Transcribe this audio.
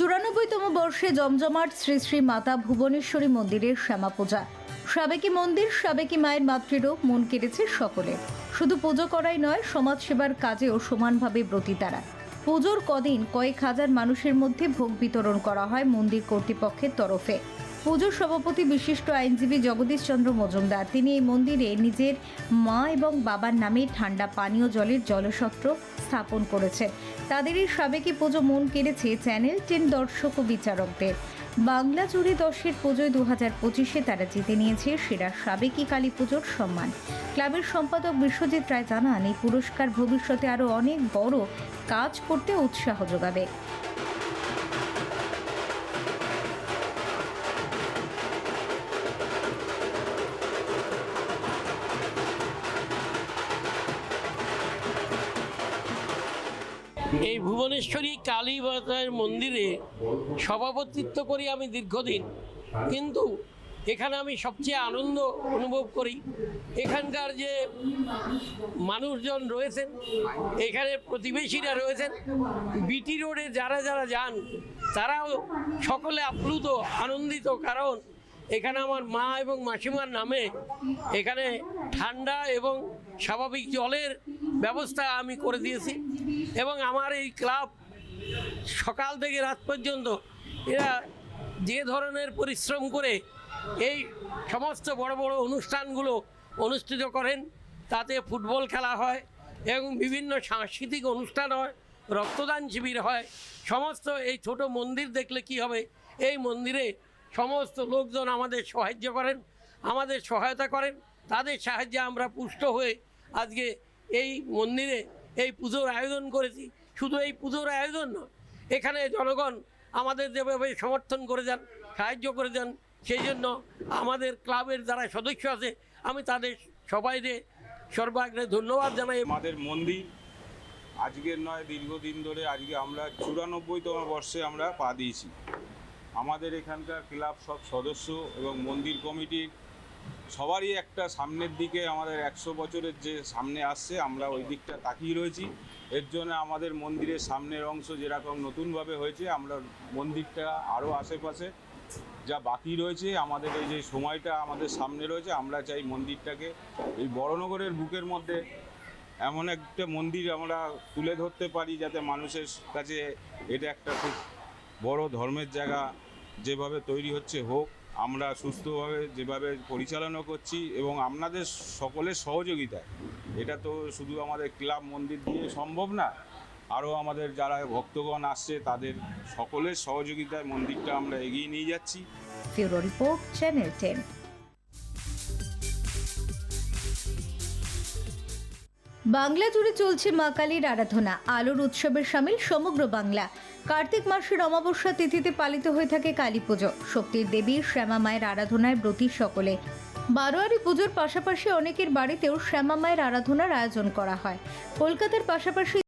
চুরানব্বইতম বর্ষে জমজমাট শ্রী শ্রী মাতা ভুবনেশ্বরী মন্দিরের শ্যামা পূজা। সাবেকি মন্দির, সাবেকি মায়ের মাতৃরূপ, মন কেড়েছে সকলে শুধু পুজো করাই নয়, সমাজসেবার কাজেও সমানভাবে ব্রতী তারা। পুজোর কদিন কয়েক হাজার মানুষের মধ্যে ভোগ বিতরণ করা হয় মন্দির কর্তৃপক্ষের তরফে। পুজোর সভাপতি বিশিষ্ট আইনজীবী জগদীশ চন্দ্র মজুমদার, তিনি এই মন্দিরে নিজের মা এবং বাবার নামে ঠান্ডা পানীয় জলের জলসত্র স্থাপন করেছে। তাদের এই সাবেকি পুজো মন কেড়েছে চ্যানেল টেন দর্শক ও বিচারকদের। বাংলা জুড়ে দশের পুজোয় দু হাজার পঁচিশে তারা জিতে নিয়েছে সেরা সাবেকি কালী পুজোর সম্মান। ক্লাবের সম্পাদক বিশ্বজিৎ রায় জানান, এই পুরস্কার ভবিষ্যতে আরও অনেক বড় কাজ করতে উৎসাহ যোগাবে। এই ভুবনেশ্বরী কালী মাতার মন্দিরে সভাপতিত্ব করি আমি দীর্ঘদিন। কিন্তু এখানে আমি সবচেয়ে আনন্দ অনুভব করি। এখানকার যে মানুষজন রয়েছেন, এখানে প্রতিবেশীরা রয়েছেন, বিটি রোডে যারা যারা যান, তারাও সকলে আপ্লুত, আনন্দিত। কারণ এখানে আমার মা এবং মাসিমার নামে এখানে ঠান্ডা এবং স্বাভাবিক জলের ব্যবস্থা আমি করে দিয়েছি। এবং আমার এই ক্লাব সকাল থেকে রাত পর্যন্ত এরা যে ধরনের পরিশ্রম করে এই সমস্ত বড় বড় অনুষ্ঠানগুলো অনুষ্ঠিত করেন, তাতে ফুটবল খেলা হয় এবং বিভিন্ন সাংস্কৃতিক অনুষ্ঠান হয়, রক্তদান শিবির হয়। সমস্ত এই ছোট মন্দির দেখলে কি হবে? এই মন্দিরে সমস্ত লোকজন আমাদের সাহায্য করেন, আমাদের সহায়তা করেন। তাদের সাহায্যে আমরা পুষ্ট হয়ে আজকে এই মন্দিরে এই পুজোর আয়োজন করেছি। শুধু এই পুজোর আয়োজন নয়, এখানে জনগণ আমাদের যেভাবে সমর্থন করে যান, সাহায্য করে যান, সেই জন্য আমাদের ক্লাবের যারা সদস্য আছে, আমি তাদের সবাইকে সর্বাগ্রে ধন্যবাদ জানাই। আমাদের মন্দির আজকের নয়, দীর্ঘদিন ধরে আজকে আমরা চুরানব্বইতম বর্ষে আমরা পা দিয়েছি। আমাদের এখানকার ক্লাব সব সদস্য এবং মন্দির কমিটির সবারই একটা সামনের দিকে আমাদের একশো বছরের যে সামনে আসছে, আমরা ওই দিকটা তাকিয়ে রয়েছি। এর জন্য আমাদের মন্দিরের সামনের অংশ যেরকম নতুনভাবে হয়েছে, আমরা মন্দিরটা আরও আশেপাশে যা বাকি রয়েছে, আমাদের এই যে সময়টা আমাদের সামনে রয়েছে, আমরা চাই মন্দিরটাকে এই বড়নগরের বুকের মধ্যে এমন একটা মন্দির আমরা তুলে ধরতে পারি, যাতে মানুষের কাছে এটা একটা খুব বড় ধর্মের জায়গা যেভাবে তৈরি হচ্ছে হোক। আমরা সুস্থভাবে যেভাবে পরিচালনা করছি এবং আপনাদের সকলের সহযোগিতায়, এটা তো শুধু আমাদের ক্লাব মন্দির দিয়ে সম্ভব না, আরও আমাদের যারা ভক্তগণ আসছে তাদের সকলের সহযোগিতায় মন্দিরটা আমরা এগিয়ে নিয়ে যাচ্ছি। বাংলা জুড়ে চলছে মা কালীর আরাধনা। আলোর উৎসবের সামিল সমগ্র বাংলা। কার্তিক মাসের অমাবস্যা তিথিতে পালিত হয়ে থাকে কালী পুজো। শক্তির দেবী শ্যামা মায়ের আরাধনায় ব্রতী সকলে। বারোয়ারি পুজোর পাশাপাশি অনেকের বাড়িতেও শ্যামা মায়ের আরাধনার আয়োজন করা হয়। কলকাতার পাশাপাশি